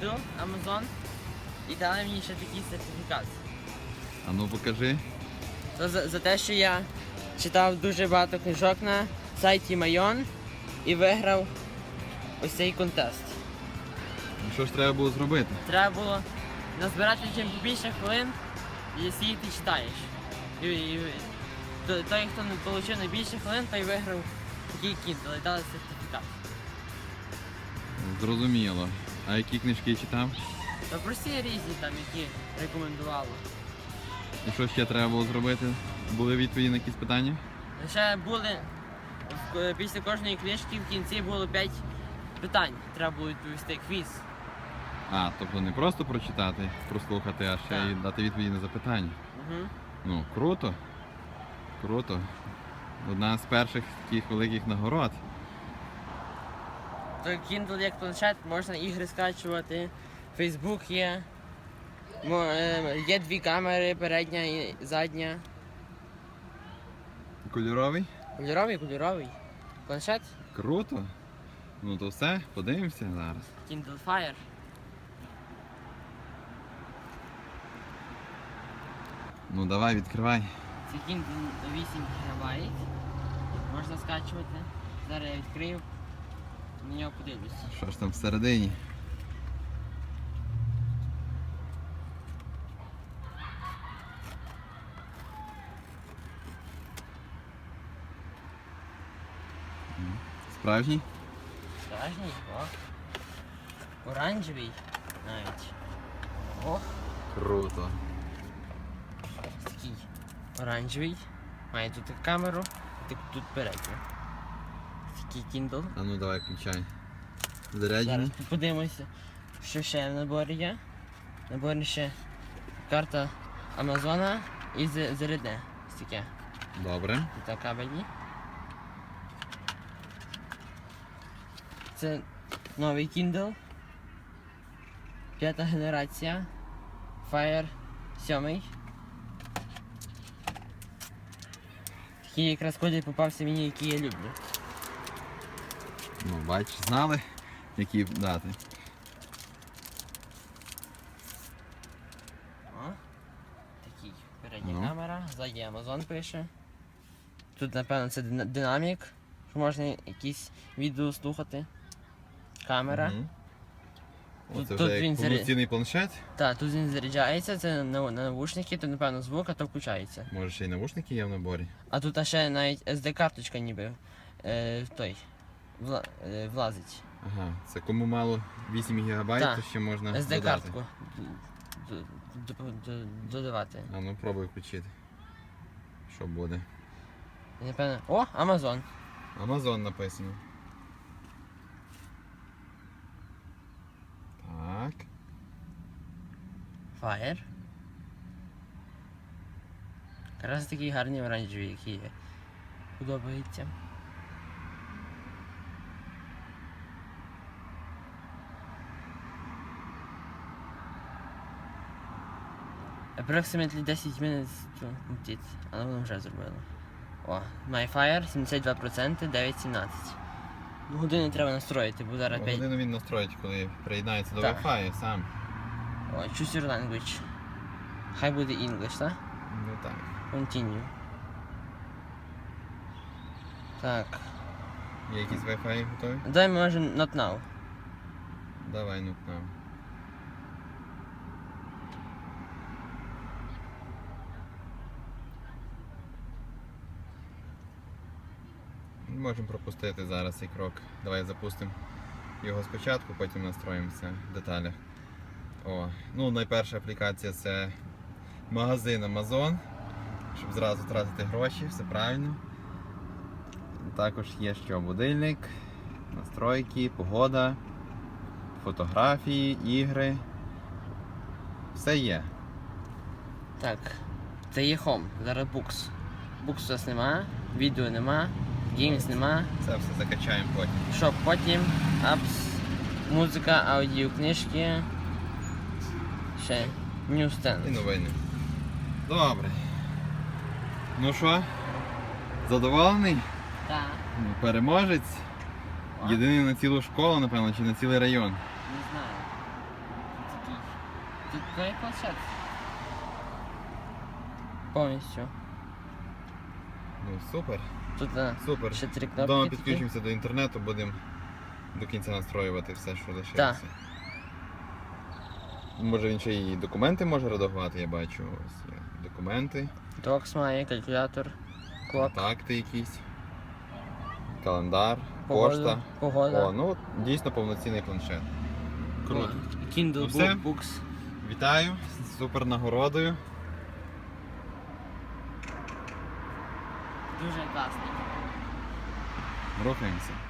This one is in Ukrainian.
Kindle, Amazon і дали мені ще такий сертифікат. А ну покажи. То за, за те, що я читав дуже багато книжок на сайті Майон і виграв ось цей контест. Ну що ж треба було зробити? Треба було назбирати чим більше хвилин, і скільки ти читаєш. І, і, той, хто не отримав найбільше хвилин, той виграв такий і дали сертифікат. Зрозуміло. А які книжки читав? Та прості різні там, які рекомендували. І що ще треба було зробити? Були відповіді на якісь питання? Ще були після кожної книжки в кінці було 5 питань. Треба було відповісти квіз. А, тобто не просто прочитати, прослухати, а ще й дати відповіді на запитання. Угу. Ну, круто. Круто. Одна з перших таких великих нагород. То Kindle як планшет, можна ігри скачувати, Facebook є. Е, Є дві камери, передня і задня. Кольоровий? Кольоровий, кольоровий. Планшет Круто. Ну то все, подивимося зараз. Kindle Fire. Ну давай, відкривай. Це Kindle 8 ГБ. Можна скачувати. Зараз я відкрию. На нього подивлюся. Що ж там всередині? Справжній? Справжній, о. Оранжевий навіть. О, Круто. такий оранжевий. Має тут камеру, так тут передню. Такий Kindle. А ну давай включай. Зараз подивимося, що ще в наборі є. В наборі ще карта Амазона і зарядне. Таке. Добре. Тут кабельні. Це новий Kindle. П'ята генерація. Fire 7. Такий якраз колір попався мені, який я люблю. Ну, бач, знали, які дати. О, такий передня Ну. камера, ззаді Amazon пише. Тут, напевно, це дина- динамік, що можна якісь відео слухати. Камера. Мгм. О, Тут- це тут вже він як повноцінний планшет. Так, тут він заряджається, це на, на навушники, то напевно звук, а то включається. Може ще й навушники є в наборі. А тут ще навіть SD-карточка ніби е, в той вла, е, влазить. Ага, це кому мало 8 ГБ, Так. то ще можна додати. SD-картку д- д- д- додавати. А ну пробуй включити. Що буде? І, Напевно. О, Amazon. Амазон написано. Так. Fire. Якраз такі гарні оранжеві, які є. Подобається. Approximately 10 minutes to complete, але воно вже зробило. О, MyFire 72%, 9.17. Ну, Години треба настроїти, бо зараз 5. Годину він настроїть, коли приєднається до Так. Wi-Fi сам. О, choose your language. Хай буде English, так? Ну так. Continue. Так. Є якийсь Wi-Fi готовий? Дай може not now. Давай, ну к нам. Можемо пропустити зараз цей крок. Давай запустимо його спочатку, потім настроїмося в деталях. О, ну найперша аплікація це магазин Amazon, щоб зразу тратити гроші, все правильно. Також є що будильник, настройки, погода фотографії, ігри. Все є. Так. Це є Home. Зараз Books. Books у нас нема, відео нема, Games нема. Це все закачаємо потім. Що потім? Apps, музика, аудіокнижки. Ще І Newsstand. новини. Добре. Ну що? Задоволений? Так. Ну, Переможець. Єдиний на цілу школу, напевно, чи на цілий район. Не знаю. Тут є планшет. Повністю. Ну супер, Тут е, супер. ще три кнопки. Вдома такі. підключимося до інтернету, будемо до кінця настроювати все, що лишилося. Може він ще і документи може редагувати, я бачу. Ось є документи, Докс має, калькулятор, клок, контакти якісь, календар, погода. пошта. Погода. О, ну дійсно повноцінний планшет. Круто. Kindle Ну, все. Book, Books. Вітаю з супер нагородою. Дуже класний. Рухаємося.